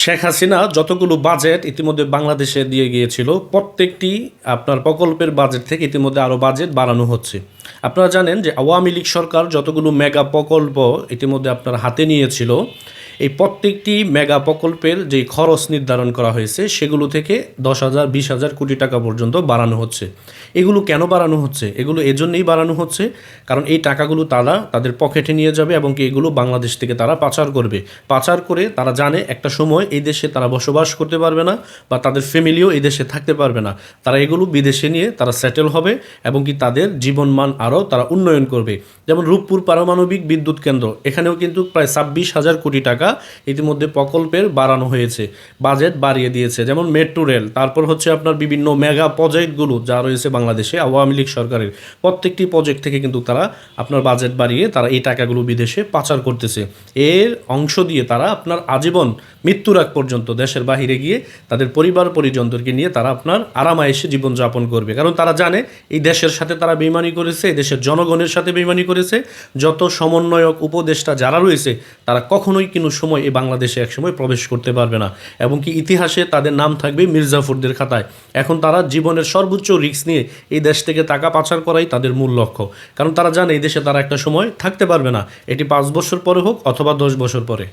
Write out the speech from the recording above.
শেখ হাসিনা যতগুলো বাজেট ইতিমধ্যে বাংলাদেশে দিয়ে গিয়েছিল, প্রত্যেকটি আপনার প্রকল্পের বাজেট থেকে ইতিমধ্যে আরও বাজেট বাড়ানো হচ্ছে। আপনারা জানেন যে আওয়ামী লীগ সরকার যতগুলো মেগা প্রকল্প ইতিমধ্যে আপনার হাতে নিয়েছিল এই প্রত্যেকটি মেগা প্রকল্পের যে খরচ নির্ধারণ করা হয়েছে, সেগুলো থেকে দশ হাজার, বিশ হাজার কোটি টাকা পর্যন্ত বাড়ানো হচ্ছে। এগুলো কেন বাড়ানো হচ্ছে? এগুলো এজন্যই বাড়ানো হচ্ছে, কারণ এই টাকাগুলো তারা তাদের পকেটে নিয়ে যাবে এবং কি এগুলো বাংলাদেশ থেকে তারা পাচার করবে। পাচার করে তারা জানে একটা সময় এই দেশে তারা বসবাস করতে পারবে না বা তাদের ফ্যামিলিও এই দেশে থাকতে পারবে না। তারা এগুলো বিদেশে নিয়ে তারা সেটেল হবে এবং কি তাদের জীবনমান আরও তারা উন্নয়ন করবে। যেমন রূপপুর পারমাণবিক বিদ্যুৎ কেন্দ্র, এখানেও কিন্তু প্রায় ছাব্বিশ হাজার কোটি টাকা ইতিমধ্যে প্রকল্পের বাড়ানো হয়েছে। বাজেট বাড়িয়ে দিয়েছে। যেমন মেট্রো রেল, তারপর হচ্ছে আপনার বিভিন্ন মেগা প্রজেক্টগুলো যা রয়েছে বাংলাদেশে, আওয়ামী লীগ সরকারের। প্রত্যেকটি প্রজেক্ট থেকে কিন্তু তারা আপনার বাজেট বাড়িয়ে তারা এই টাকাগুলো বিদেশে পাচার করতেছে। এর অংশ দিয়ে তারা আপনার আজীবন মৃত্যুর আগ পর্যন্ত দেশের বাহিরে গিয়ে তাদের পরিবার পরিজনদেরকে নিয়ে তারা আপনার আরামায়েসে জীবনযাপন করবে। কারণ তারা জানে, এই দেশের সাথে তারা বেইমানি করেছে, এই দেশের জনগণের সাথে বেইমানি করেছে। যত সমন্বয়ক, উপদেষ্টা যারা রয়েছে, তারা কখনোই কিন্তু সময় এই বাংলাদেশে একসময় প্রবেশ করতে পারবে না। এবং কি ইতিহাসে তাদের নাম থাকবে মির্জাফরদের খাতায়। এখন তারা জীবনের সর্বোচ্চ রিস্ক নিয়ে এই দেশ থেকে টাকা পাচার করাই তাদের মূল লক্ষ্য। কারণ তারা জানে এই দেশে তারা একটা সময় থাকতে পারবে না। এটি পাঁচ বছর পরে হোক অথবা দশ বছর পরে।